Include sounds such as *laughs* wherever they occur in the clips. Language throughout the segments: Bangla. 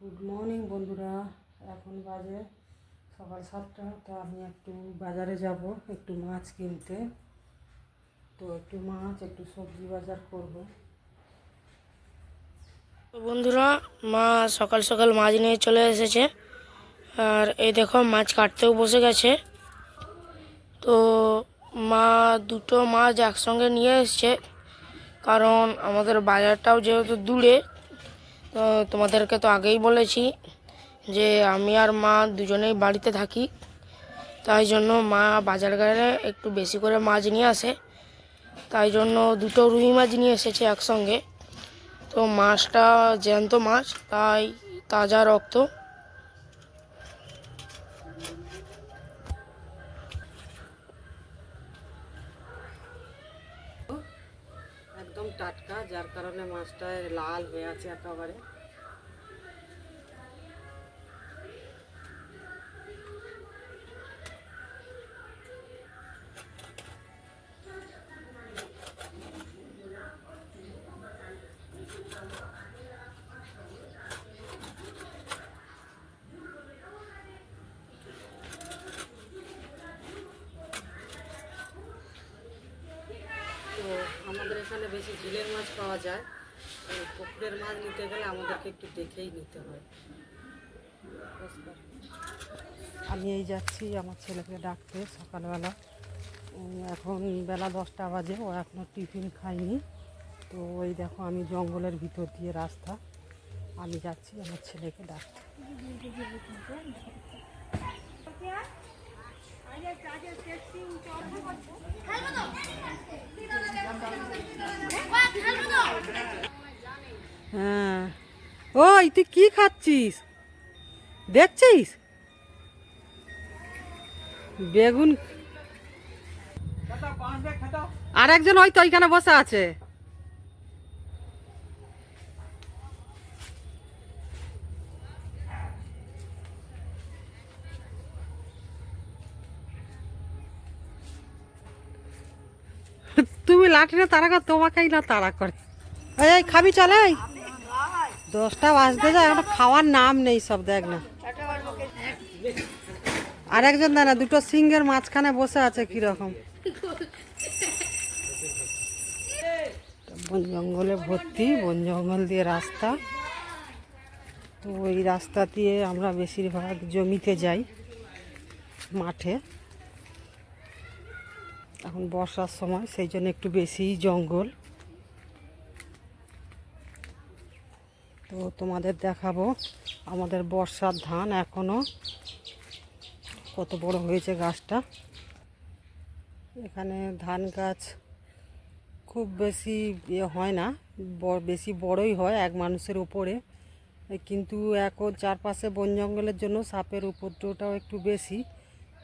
গুড মর্নিং বন্ধুরা। এখন বাজে সকাল সাতটা, তো আমি একটু বাজারে যাব, একটু মাছ কিনতে। তো একটু মাছ, একটু সবজি বাজার করব। বন্ধুরা, মা সকাল সকাল মাছ নিয়ে চলে এসেছে। আর এই দেখো, মাছ কাটতেও বসে গেছে। তো মা দুটো মাছ একসঙ্গে নিয়ে এসছে। কারণ আমাদের বাজারটাও যেহেতু দূরে তো তোমাদেরকে তো আগেই বলেছি যে আমি আর মা দুজনেই বাড়িতে থাকি। তাই জন্য মা বাজার গেলে একটু বেশি করে মাছ নিয়ে আসে। তাই জন্য দুটো রুই মাছ নিয়ে এসেছে একসঙ্গে। তো মাছটা জ্যান্ত মাছ, তাই তাজা রক্ত। একদম টাটকা যার কারণে মাছটা লাল হয়ে আছে একেবারে। আমাদের এখানে বেশি ঝিলের মাছ পাওয়া যায় তো পুকুরের মাছ নিতে গেলে আমাদেরকে একটু দেখেই নিতে হয় আমি এই যাচ্ছি আমার ছেলেকে ডাকতে সকালবেলা এখন বেলা দশটা বাজে ও এখনও টিফিন খায়নি তো ওই দেখো আমি জঙ্গলের ভিতর দিয়ে রাস্তা আমি যাচ্ছি আমার ছেলেকে ডাকতে হ্যাঁ। ওই, তুই কি খাচ্ছিস? দেখছিস? বেগুন আর একজন ওই তো ওইখানে বসে আছে। তুমি লাঠিটা তারা কর, তোমাকেই না তারা করে। এই, খাবি চলে, এই। দশটা বাজতে যায় এখন খাওয়ার নাম নেই সব, দেখ না। আর একজন দানা দুটো সিংহের মাঝখানে বসে আছে কীরকম। বন জঙ্গলে ভর্তি, বন জঙ্গল দিয়ে রাস্তা। তো ওই রাস্তা দিয়ে আমরা বেশিরভাগ জমিতে যাই, মাঠে। এখন বর্ষার সময়, সেই জন্য একটু বেশিই জঙ্গল। তো তোমাদের দেখাবো। আমাদের বর্ষার ধান এখনও কত বড় হয়েছে গাছটা। এখানে ধান গাছ খুব বেশি ইয়ে হয় না বেশি বড়ই হয় এক মানুষের উপরে। কিন্তু এখন চারপাশে বন জঙ্গলের জন্য সাপের উপদ্রবটাও একটু বেশি।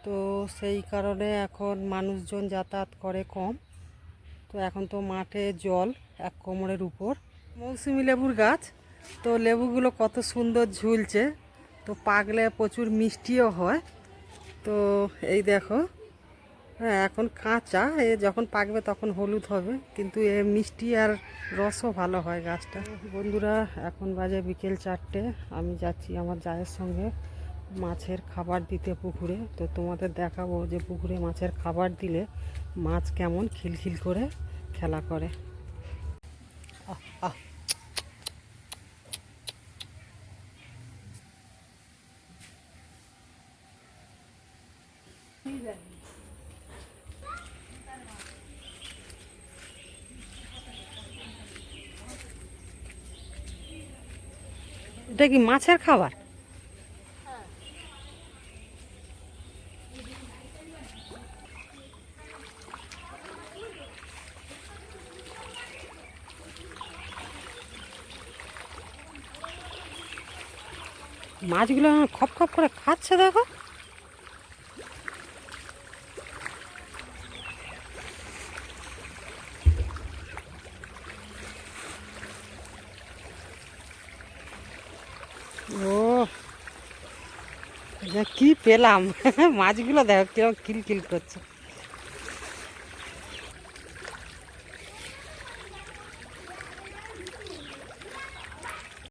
তো সেই কারণে এখন মানুষজন যাতায়াত করে কম। তো এখন তো মাঠে জল এক কোমরের উপর। মৌসুমি লেবুর গাছ তো লেবুগুলো কত সুন্দর ঝুলছে। তো পাকলে প্রচুর মিষ্টিও হয়। তো এই দেখো হ্যাঁ এখন কাঁচা এ যখন পাকবে তখন হলুদ হবে, কিন্তু এ মিষ্টি আর রসও ভালো হয় গাছটা। বন্ধুরা, এখন বাজে বিকেল চারটে, আমি যাচ্ছি আমার জায়ের সঙ্গে মাছের খাবার দিতে পুকুরে। তো তোমাদের দেখাবো যে পুকুরে মাছের খাবার দিলে মাছ কেমন খিলখিল করে খেলা করে। আহ আহ। এটা কি মাছের খাবার? মাছগুলো খপ খপ করে খাচ্ছে দেখো ও যা কি পেলাম? *laughs* মাছগুলো দেখো কীরকম কিল করছে।